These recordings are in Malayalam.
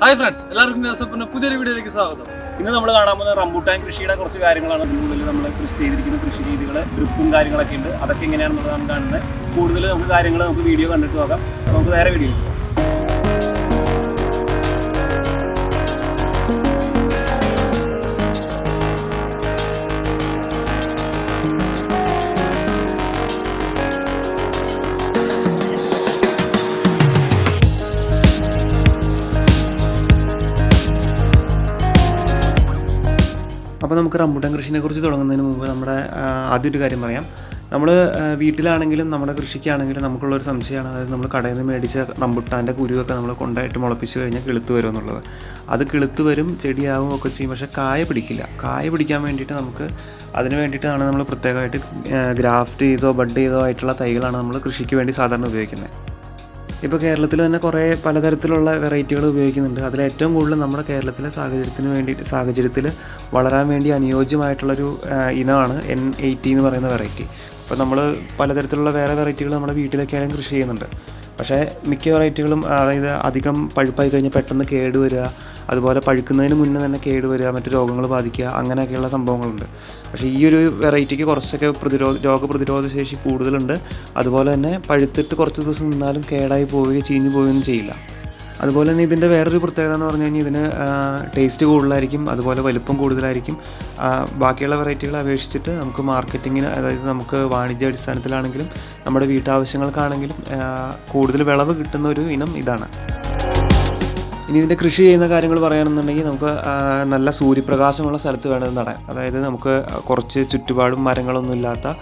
ഹായ് ഫ്രണ്ട്സ് എല്ലാവർക്കും ജോസഫിന്റെ പുതിയൊരു വീഡിയോയിലേക്ക് സ്വാഗതം. ഇന്ന് നമ്മൾ കാണാൻ പോകുന്ന റംബൂട്ടാൻ കൃഷിയുടെ കുറച്ച് കാര്യങ്ങളാണ്. കൂടുതൽ നമ്മൾ കൃഷി ചെയ്തിരിക്കുന്ന കൃഷി രീതികൾ ഡ്രിപ്പും കാര്യങ്ങളൊക്കെ ഉണ്ട്. അതൊക്കെ എങ്ങനെയാണെന്നുള്ളതാണ് കാണുന്നത്. കൂടുതൽ നമുക്ക് കാര്യങ്ങൾ നമുക്ക് വീഡിയോ കണ്ടിട്ട് നോക്കാം. നമുക്ക് വേറെ വീഡിയോ അപ്പോൾ നമുക്ക് റംബൂട്ടാൻ കൃഷിനെ കുറിച്ച് തുടങ്ങുന്നതിന് മുമ്പ് നമ്മുടെ ആദ്യമൊരു കാര്യം പറയാം. നമ്മൾ വീട്ടിലാണെങ്കിലും നമ്മുടെ കൃഷിക്കാണെങ്കിലും നമുക്കുള്ള ഒരു സംശയമാണ്. അതായത് നമ്മൾ കടയിൽ നിന്ന് മേടിച്ച റംബുട്ടാന്റെ കുരുവൊക്കെ നമ്മൾ കൊണ്ടായിട്ട് മുളപ്പിച്ച് കഴിഞ്ഞാൽ കിളുത്ത് വരും എന്നുള്ളത്. അത് കിളുത്ത് വരും ചെടിയാവും ഒക്കെ ചെയ്യും. പക്ഷേ കായ പിടിക്കില്ല. കായ പിടിക്കാൻ വേണ്ടിയിട്ട് നമുക്ക് അതിന് വേണ്ടിയിട്ടാണ് നമ്മൾ പ്രത്യേകമായിട്ട് ഗ്രാഫ്റ്റ് ചെയ്തോ ബഡ് ചെയ്തോ ആയിട്ടുള്ള തൈകളാണ് നമ്മൾ കൃഷിക്ക് വേണ്ടി സാധാരണ ഉപയോഗിക്കുന്നത്. ഇപ്പോൾ കേരളത്തിൽ തന്നെ കുറേ പലതരത്തിലുള്ള വെറൈറ്റികൾ ഉപയോഗിക്കുന്നുണ്ട്. അതിൽ ഏറ്റവും കൂടുതൽ നമ്മുടെ കേരളത്തിലെ സാഹചര്യത്തിന് വേണ്ടി സാഹചര്യത്തിൽ വളരാൻ വേണ്ടി അനുയോജ്യമായിട്ടുള്ളൊരു ഇനമാണ് എൻ എയ്റ്റി എന്ന് പറയുന്ന വെറൈറ്റി അപ്പോൾ നമ്മൾ പലതരത്തിലുള്ള വേറെ വെറൈറ്റികൾ നമ്മുടെ വീട്ടിലൊക്കെ ആയാലും കൃഷി ചെയ്യുന്നുണ്ട്. പക്ഷേ മിക്ക വെറൈറ്റികളും അതായത് അധികം പഴുപ്പായി കഴിഞ്ഞാൽ പെട്ടെന്ന് കേടുവരിക അതുപോലെ പഴുക്കുന്നതിന് മുന്നേ തന്നെ കേടുവരിക മറ്റു രോഗങ്ങൾ ബാധിക്കുക അങ്ങനെയൊക്കെയുള്ള സംഭവങ്ങളുണ്ട്. പക്ഷേ ഈ ഒരു വെറൈറ്റിക്ക് കുറച്ചൊക്കെ പ്രതിരോധ രോഗപ്രതിരോധ ശേഷി കൂടുതലുണ്ട്. അതുപോലെ തന്നെ പഴുത്തിട്ട് കുറച്ച് ദിവസം നിന്നാലും കേടായി പോവുകയോ ചീഞ്ഞു പോവുകയും ചെയ്യില്ല. അതുപോലെ തന്നെ ഇതിന്റെ വേറൊരു പ്രത്യേകത എന്ന് പറഞ്ഞു കഴിഞ്ഞാൽ ഇതിന് ടേസ്റ്റ് കൂടുതലായിരിക്കും അതുപോലെ വലുപ്പം കൂടുതലായിരിക്കും. ബാക്കിയുള്ള വെറൈറ്റികളെ അപേക്ഷിച്ചിട്ട് നമുക്ക് മാർക്കറ്റിങ്ങിന് അതായത് നമുക്ക് വാണിജ്യ അടിസ്ഥാനത്തിലാണെങ്കിലും നമ്മുടെ വീട്ടാവശ്യങ്ങൾക്കാണെങ്കിലും കൂടുതൽ വിളവ് കിട്ടുന്ന ഒരു ഇനം ഇതാണ്. ഇനി ഇതിന്റെ കൃഷി ചെയ്യുന്ന കാര്യങ്ങൾ പറയുകയാണെന്നുണ്ടെങ്കിൽ നമുക്ക് നല്ല സൂര്യപ്രകാശമുള്ള സ്ഥലത്ത് വേണം നടാൻ. അതായത് നമുക്ക് കുറച്ച് ചുറ്റുപാടും മരങ്ങളൊന്നും ഇല്ലാത്ത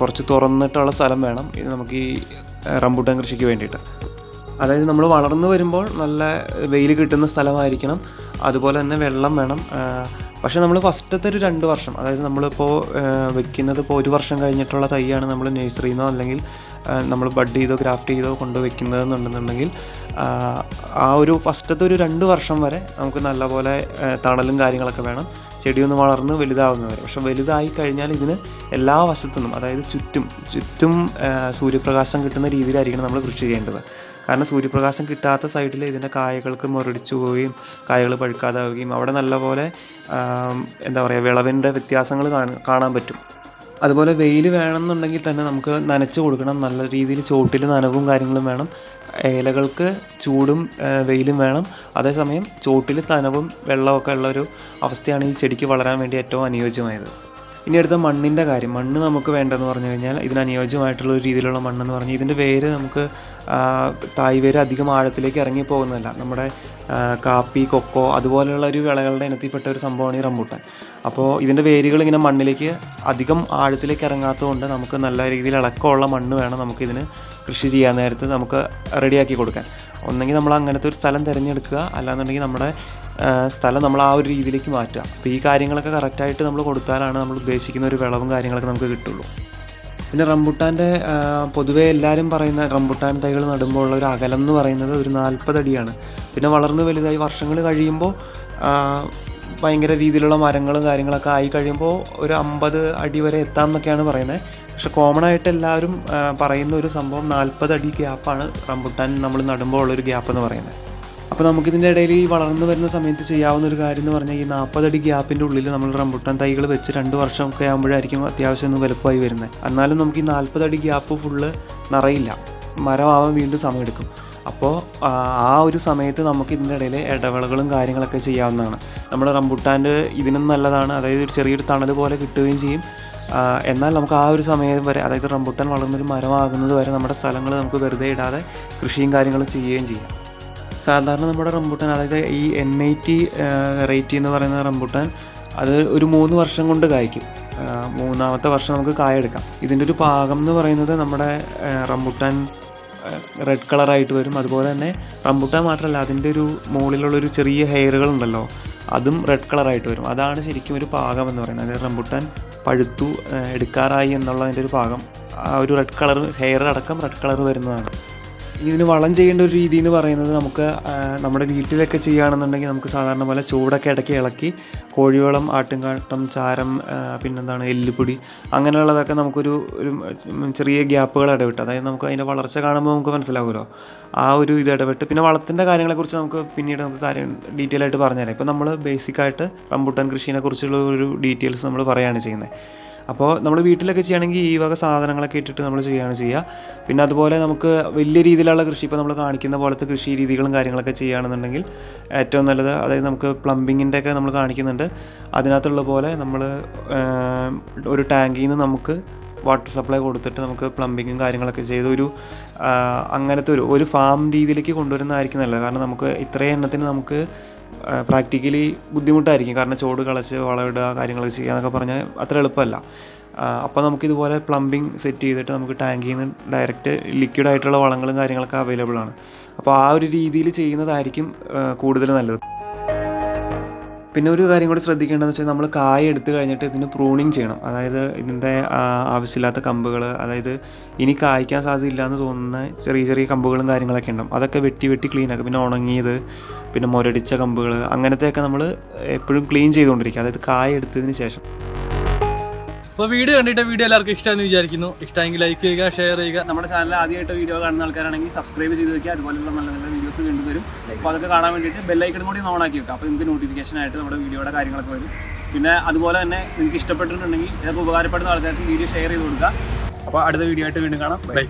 കുറച്ച് തുറന്നിട്ടുള്ള സ്ഥലം വേണം. ഇത് നമുക്ക് ഈ റംബൂട്ടാൻ കൃഷിക്ക് വേണ്ടിയിട്ട്. അതായത് നമ്മൾ വളർന്നു വരുമ്പോൾ നല്ല വെയിൽ കിട്ടുന്ന സ്ഥലമായിരിക്കണം. അതുപോലെ തന്നെ വെള്ളം വേണം. പക്ഷേ നമ്മൾ ഫസ്റ്റത്തെ ഒരു രണ്ട് വർഷം അതായത് നമ്മളിപ്പോൾ വെക്കുന്നത് ഇപ്പോൾ ഒരു വർഷം കഴിഞ്ഞിട്ടുള്ള തൈയാണ് നമ്മൾ നഴ്സറിയിൽ നിന്നോ അല്ലെങ്കിൽ നമ്മൾ ബഡ് ചെയ്തോ ഗ്രാഫ്റ്റ് ചെയ്തോ കൊണ്ട് വെക്കുന്നതെന്നുണ്ടെന്നുണ്ടെങ്കിൽ ആ, ആ ഒരു ഫസ്റ്റത്തെ ഒരു രണ്ട് വർഷം വരെ നമുക്ക് നല്ലപോലെ തണലും കാര്യങ്ങളൊക്കെ വേണം. ചെടിയൊന്ന് വളർന്ന് വലുതാവുന്നവരെ. പക്ഷെ വലുതായി കഴിഞ്ഞാൽ ഇതിന് എല്ലാ വശത്തുനിന്നും അതായത് ചുറ്റും ചുറ്റും സൂര്യപ്രകാശം കിട്ടുന്ന രീതിയിലായിരിക്കണം നമ്മൾ കൃഷി ചെയ്യേണ്ടത്. കാരണം സൂര്യപ്രകാശം കിട്ടാത്ത സൈഡിൽ ഇതിന്റെ കായകൾക്ക് മുരടിച്ചു പോവുകയും കായകൾ പഴുക്കാതാവുകയും അവിടെ നല്ലപോലെ എന്താ പറയുക വിളവിന്റെ വ്യത്യാസങ്ങൾ കാണാൻ പറ്റും. അതുപോലെ വെയിൽ വേണമെന്നുണ്ടെങ്കിൽ തന്നെ നമുക്ക് നനച്ച് കൊടുക്കണം. നല്ല രീതിയിൽ ചോട്ടിൽ നനവും കാര്യങ്ങളും വേണം. ഏലകൾക്ക് ചൂടും വെയിലും വേണം. അതേസമയം ചോട്ടിൽ തനവും വെള്ളമൊക്കെ ഉള്ള ഒരു അവസ്ഥയാണ് ഈ ചെടിക്ക് വളരാൻ വേണ്ടി ഏറ്റവും അനുയോജ്യമായത്. ഇനി അടുത്ത മണ്ണിന്റെ കാര്യം. മണ്ണ് നമുക്ക് വേണ്ടതെന്ന് പറഞ്ഞു കഴിഞ്ഞാൽ ഇതിന് അനുയോജ്യമായിട്ടുള്ള ഒരു രീതിയിലുള്ള മണ്ണെന്ന് പറഞ്ഞു ഇതിന്റെ വേര് നമുക്ക് തായ് വേര് അധികം ആഴത്തിലേക്ക് ഇറങ്ങി പോകുന്നതല്ല. നമ്മുടെ കാപ്പി കൊക്കോ അതുപോലെയുള്ള ഒരു വിളകളുടെ ഇനത്തിൽപ്പെട്ട ഒരു സംഭവമാണ് ഈ റംബൂട്ടാൻ. അപ്പോൾ ഇതിന്റെ വേരുകൾ ഇങ്ങനെ മണ്ണിലേക്ക് അധികം ആഴത്തിലേക്ക് ഇറങ്ങാത്തതുകൊണ്ട് നമുക്ക് നല്ല രീതിയിൽ ഇളക്കമുള്ള മണ്ണ് വേണം നമുക്കിതിന് കൃഷി ചെയ്യാൻ നേരത്ത് നമുക്ക് റെഡിയാക്കി കൊടുക്കാൻ. ഒന്നെങ്കിൽ നമ്മൾ അങ്ങനത്തെ ഒരു സ്ഥലം തിരഞ്ഞെടുക്കുക. അല്ലാന്നുണ്ടെങ്കിൽ നമ്മുടെ സ്ഥലം നമ്മൾ ആ ഒരു രീതിയിലേക്ക് മാറ്റുക. അപ്പോൾ ഈ കാര്യങ്ങളൊക്കെ കറക്റ്റായിട്ട് നമ്മൾ കൊടുത്താലാണ് നമ്മൾ ഉദ്ദേശിക്കുന്ന ഒരു വിളവും കാര്യങ്ങളൊക്കെ നമുക്ക് കിട്ടുള്ളൂ. പിന്നെ റംബുട്ടാന്റെ പൊതുവേ എല്ലാവരും പറയുന്ന റംബുട്ടാൻ തൈകൾ നടുമ്പോൾ ഉള്ള ഒരു അകലം എന്ന് പറയുന്നത് ഒരു നാൽപ്പത് അടിയാണ്. പിന്നെ വളർന്ന് വലുതായി വർഷങ്ങൾ കഴിയുമ്പോൾ ഭയങ്കര രീതിയിലുള്ള മരങ്ങളും കാര്യങ്ങളൊക്കെ ആയി കഴിയുമ്പോൾ ഒരു അമ്പത് അടി വരെ എത്താം എന്നൊക്കെയാണ് പറയുന്നത്. പക്ഷെ കോമൺ ആയിട്ട് എല്ലാവരും പറയുന്ന ഒരു സംഭവം നാൽപ്പത് അടി ഗ്യാപ്പാണ് റംബുട്ടാൻ നമ്മൾ നടുമ്പോൾ ഉള്ളൊരു ഗ്യാപ്പ് എന്ന് പറയുന്നത്. അപ്പോൾ നമുക്കിതിന്റെ ഇടയിൽ ഈ വളർന്നു വരുന്ന സമയത്ത് ചെയ്യാവുന്ന ഒരു കാര്യം എന്ന് പറഞ്ഞാൽ ഈ നാൽപ്പതടി ഗ്യാപ്പിന്റെ ഉള്ളിൽ നമ്മൾ റംബുട്ടാൻ തൈകൾ വെച്ച് രണ്ട് വർഷമൊക്കെ ആകുമ്പോഴായിരിക്കും അത്യാവശ്യം ഒന്ന് വലുപ്പമായി വരുന്നത്. എന്നാലും നമുക്ക് ഈ നാൽപ്പതടി ഗ്യാപ്പ് ഫുള്ള് നിറയില്ല. മരമാവാൻ വീണ്ടും സമയമെടുക്കും. അപ്പോൾ ആ ഒരു സമയത്ത് നമുക്ക് ഇതിന്റെ ഇടയിൽ ഇടവേളകളും കാര്യങ്ങളൊക്കെ ചെയ്യാവുന്നതാണ്. നമ്മുടെ റംബുട്ടാന്റെ ഇതിനും നല്ലതാണ്. അതായത് ഒരു ചെറിയൊരു തണൽ പോലെ കിട്ടുകയും ചെയ്യും. എന്നാൽ നമുക്ക് ആ ഒരു സമയം വരെ അതായത് റംബുട്ടാൻ വളർന്നൊരു മരമാകുന്നത് വരെ നമ്മുടെ സ്ഥലങ്ങൾ നമുക്ക് വെറുതെ ഇടാതെ കൃഷിയും കാര്യങ്ങളും ചെയ്യുകയും ചെയ്യാം. സാധാരണ നമ്മുടെ റംബൂട്ടാൻ അതായത് ഈ എൻ ഐ ടി വെറൈറ്റി എന്ന് പറയുന്ന റംബൂട്ടാൻ അത് ഒരു മൂന്ന് വർഷം കൊണ്ട് കായ്ക്കും. മൂന്നാമത്തെ വർഷം നമുക്ക് കായെടുക്കാം. ഇതിന്റെ ഒരു പാകം എന്ന് പറയുന്നത് നമ്മുടെ റംബൂട്ടാൻ റെഡ് കളറായിട്ട് വരും. അതുപോലെ തന്നെ റംബുട്ടാൻ മാത്രമല്ല അതിന്റെ ഒരു മുകളിലുള്ളൊരു ചെറിയ ഹെയറുകൾ ഉണ്ടല്ലോ അതും റെഡ് കളറായിട്ട് വരും. അതാണ് ശരിക്കും ഒരു പാകം എന്ന് പറയുന്നത്. അതായത് റംബുട്ടാൻ പഴുത്തു എടുക്കാറായി എന്നുള്ളതിന്റെ ഒരു പാകം ആ ഒരു റെഡ് കളർ ഹെയർ അടക്കം റെഡ് കളർ വരുന്നതാണ്. ഇതിന് വളം ചെയ്യേണ്ട ഒരു രീതി എന്ന് പറയുന്നത് നമുക്ക് നമ്മുടെ വീട്ടിലൊക്കെ ചെയ്യുകയാണെന്നുണ്ടെങ്കിൽ നമുക്ക് സാധാരണ പോലെ ചൂടൊക്കെ ഇടയ്ക്ക് ഇളക്കി കോഴിവളം ആട്ടുംകാട്ടം ചാരം പിന്നെന്താണ് എല്ലുപൊടി അങ്ങനെയുള്ളതൊക്കെ നമുക്കൊരു ഒരു ചെറിയ ഗ്യാപ്പുകൾ ഇടവിട്ട് അതായത് നമുക്ക് അതിന്റെ വളർച്ച കാണുമ്പോൾ നമുക്ക് മനസ്സിലാവുമല്ലോ. ആ ഒരു ഇത് ഇടപെട്ട് പിന്നെ വളത്തിന്റെ കാര്യങ്ങളെക്കുറിച്ച് നമുക്ക് പിന്നീട് നമുക്ക് കാര്യം ഡീറ്റെയിൽ ആയിട്ട് പറഞ്ഞുതരാം. ഇപ്പോൾ നമ്മൾ ബേസിക്കായിട്ട് റംബൂട്ടാൻ കൃഷിയെക്കുറിച്ചുള്ള ഒരു ഡീറ്റെയിൽസ് നമ്മൾ പറയുകയാണ് ചെയ്യുന്നത്. അപ്പോൾ നമ്മൾ വീട്ടിലൊക്കെ ചെയ്യുകയാണെങ്കിൽ ഈ വക സാധനങ്ങളൊക്കെ ഇട്ടിട്ട് നമ്മൾ ചെയ്യുകയാണ് ചെയ്യുക. പിന്നെ അതുപോലെ നമുക്ക് വലിയ രീതിയിലുള്ള കൃഷി ഇപ്പോൾ നമ്മൾ കാണിക്കുന്ന പോലത്തെ കൃഷി രീതികളും കാര്യങ്ങളൊക്കെ ചെയ്യുകയാണെന്നുണ്ടെങ്കിൽ ഏറ്റവും നല്ലത് അതായത് നമുക്ക് പ്ലംബിങ്ങിന്റെ ഒക്കെ നമ്മൾ കാണിക്കുന്നുണ്ട്. അതിനകത്തുള്ള പോലെ നമ്മൾ ഒരു ടാങ്കിൽ നിന്ന് നമുക്ക് വാട്ടർ സപ്ലൈ കൊടുത്തിട്ട് നമുക്ക് പ്ലംബിങ്ങും കാര്യങ്ങളൊക്കെ ചെയ്ത് ഒരു അങ്ങനത്തെ ഒരു ഒരു ഫാം രീതിയിലേക്ക് കൊണ്ടുവരുന്നതായിരിക്കും നല്ലത്. കാരണം നമുക്ക് ഇത്രയും എണ്ണത്തിന് നമുക്ക് പ്രാക്ടിക്കലി ബുദ്ധിമുട്ടായിരിക്കും. കാരണം ചോട് കളച്ച് വളമിടുക കാര്യങ്ങളൊക്കെ ചെയ്യുക എന്നൊക്കെ പറഞ്ഞാൽ അത്ര എളുപ്പമല്ല. അപ്പോൾ നമുക്കിതുപോലെ പ്ലംബിംഗ് സെറ്റ് ചെയ്തിട്ട് നമുക്ക് ടാങ്കിൽ നിന്ന് ഡയറക്റ്റ് ലിക്വിഡ് ആയിട്ടുള്ള വളങ്ങളും കാര്യങ്ങളൊക്കെ അവൈലബിൾ ആണ്. അപ്പോൾ ആ ഒരു രീതിയിൽ ചെയ്യുന്നതായിരിക്കും കൂടുതൽ നല്ലത്. പിന്നെ ഒരു കാര്യം കൂടി ശ്രദ്ധിക്കേണ്ടതെന്ന് വെച്ചാൽ നമ്മൾ കായ എടുത്തു കഴിഞ്ഞിട്ട് ഇതിന് പ്രൂണിങ് ചെയ്യണം. അതായത് ഇതിന്റെ ആവശ്യമില്ലാത്ത കമ്പുകൾ അതായത് ഇനി കായ്ക്കാൻ സാധ്യതയില്ല എന്ന് തോന്നുന്ന ചെറിയ ചെറിയ കമ്പുകളും കാര്യങ്ങളൊക്കെ ഉണ്ടാവും. അതൊക്കെ വെട്ടി വെട്ടി ക്ലീൻ ആക്കും. പിന്നെ ഉണങ്ങിയത് പിന്നെ മുരടിച്ച കമ്പുകൾ അങ്ങനത്തെയൊക്കെ നമ്മൾ എപ്പോഴും ക്ലീൻ ചെയ്തുകൊണ്ടിരിക്കുക. അതായത് കായ എടുത്തതിന് ശേഷം. അപ്പോൾ വീഡിയോ കണ്ടിട്ട് വീഡിയോ എല്ലാവർക്കും ഇഷ്ടമെന്ന് വിചാരിക്കുന്നു. ഇഷ്ടമെങ്കിൽ ലൈക്ക് ചെയ്യുക ഷെയർ ചെയ്യുക. നമ്മുടെ ചാനൽ ആദ്യമായിട്ട് വീഡിയോ കാണുന്ന ആൾക്കാരാണെങ്കിൽ സബ്സ്ക്രൈബ് ചെയ്ത് വെക്കുക. അതുപോലെയുള്ള നല്ല നല്ല വീഡിയോസ് വീണ്ടും അപ്പോൾ അതൊക്കെ കാണാൻ വേണ്ടിയിട്ട് ബെല്ലൈക്കൺ കൂടി ഓൺ ആക്കി വെക്കുക. അപ്പോൾ നിങ്ങൾക്ക് നോട്ടിഫിക്കേഷൻ ആയിട്ട് നമ്മുടെ വീഡിയോയുടെ കാര്യങ്ങളൊക്കെ വരും. പിന്നെ അതുപോലെ തന്നെ നിങ്ങൾക്ക് ഇഷ്ടപ്പെട്ടിട്ടുണ്ടെങ്കിൽ ഇതൊക്കെ ഉപകാരപ്പെടുന്ന ആൾക്കാർക്ക് വീഡിയോ ഷെയർ ചെയ്ത് കൊടുക്കുക. അപ്പോൾ അടുത്ത വീഡിയോ ആയിട്ട് വീണ്ടും കാണാം. ബൈ